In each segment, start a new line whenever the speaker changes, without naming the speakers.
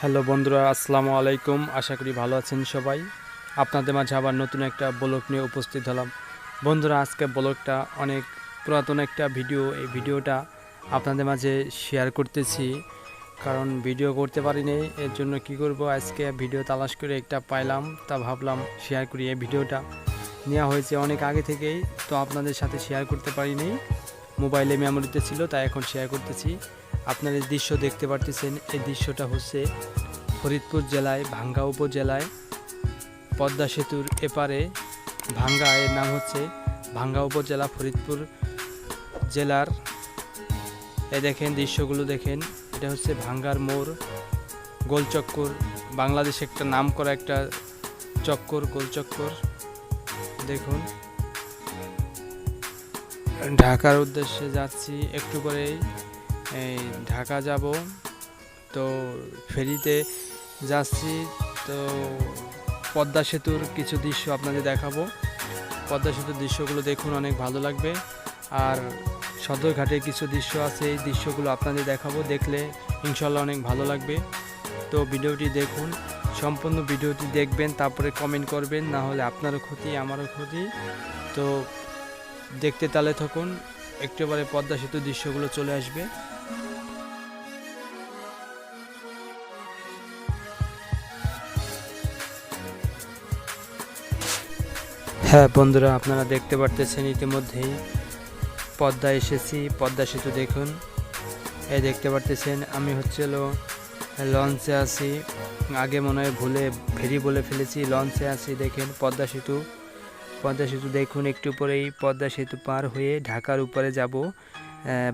Hello বন্ধুরা, আসসালামু আলাইকুম। আশা করি ভালো আছেন সবাই। আপনাদের মাঝে আবার নতুন একটা ব্লগ নিয়ে উপস্থিত হলাম। বন্ধুরা, আজকে ব্লগটা অনেক পুরাতন একটা ভিডিও। এই ভিডিওটা আপনাদের মাঝে শেয়ার করতেছি। কারণ ভিডিও করতে পারিনি, এর জন্য কি করব? আজকে ভিডিও তালাশ করে একটা পাইলাম, তা ভাবলাম শেয়ার করি এই ভিডিওটা। নেওয়া হয়েছে অনেক আগে থেকেই, তো আপনাদের সাথে শেয়ার করতে পারিনি। মোবাইলে মেমোরিতে ছিল, তাই এখন শেয়ার করতেছি। আপনারা এই দৃশ্য দেখতে পারতেছেন। এই দৃশ্যটা হচ্ছে ফরিদপুর জেলায়, ভাঙ্গা উপজেলায়, পদ্মা সেতুর এপারে। ভাঙ্গা এর নাম হচ্ছে ভাঙ্গা উপজেলা ফরিদপুর জেলার। এ দেখেন, দৃশ্যগুলো দেখেন। এটা হচ্ছে ভাঙ্গার মোড় গোলচক্কর বাংলাদেশে একটা নাম করা একটা চক্কর গোলচক্কর দেখুন। ঢাকার উদ্দেশ্যে যাচ্ছি একটু এই ঢাকা যাব, তো ফেরিতে যাচ্ছি, তো পদ্মা সেতুর কিছু দৃশ্য আপনাদের দেখাবো। পদ্মা সেতুর দৃশ্যগুলো দেখুন, অনেক ভালো লাগবে। আর সদরঘাটের কিছু দৃশ্য আছে, এই দৃশ্যগুলো আপনাদের দেখাবো, দেখলে ইনশাল্লাহ অনেক ভালো লাগবে। তো ভিডিওটি দেখুন, সম্পূর্ণ ভিডিওটি দেখবেন, তারপরে কমেন্ট করবেন, না হলে আপনারও ক্ষতি, আমারও ক্ষতি। তো দেখতে তালে থাকুন একেবারে পদ্মা সেতুর দৃশ্যগুলো চলে আসবে। হ্যাঁ বন্ধুরা, আপনারা দেখতে পারতেছেন ইতিমধ্যেই পদ্মা এসেছি। পদ্মা সেতু দেখুন। এই দেখতে পারতেছেন, আমি হচ্ছে হলো লঞ্চে আছি। আগে মনে হয় ভুলে ফেরি বলে ফেলেছি, লঞ্চে আছি, দেখেন, পদ্মা সেতু। পদ্মা সেতু দেখুন, একটু পরেই পদ্মা সেতু পার হয়ে ঢাকার উপরে যাব।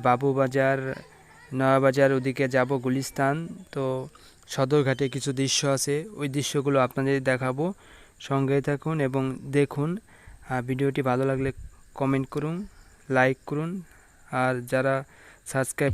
বাবুবাজার, নয়াবাজার ওদিকে যাব গুলিস্তান। তো সদরঘাটে কিছু দৃশ্য আছে, ওই দৃশ্যগুলো আপনাদের দেখাবো। সঙ্গে থাকুন এবং দেখুন। ভিডিওটি ভালো লাগলে কমেন্ট করুন লাইক করুন। আর যারা সাবস্ক্রাইব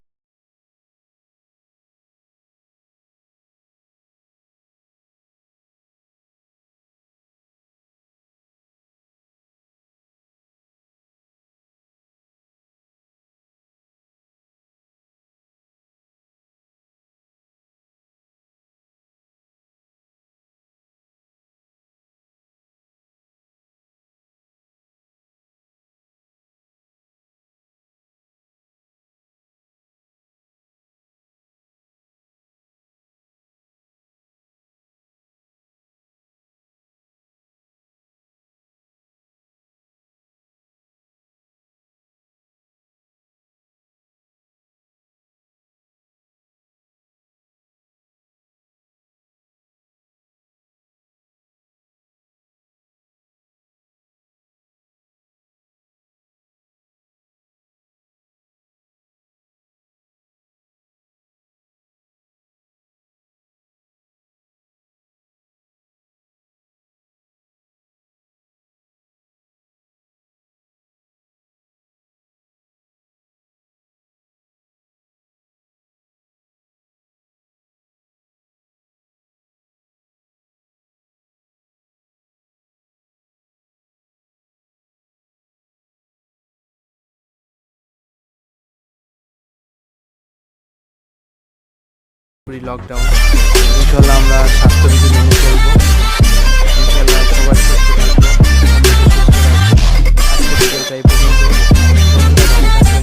পুরি লকডাউন ইনশাল্লাহ আমরা স্বাস্থ্যবিধি মেনে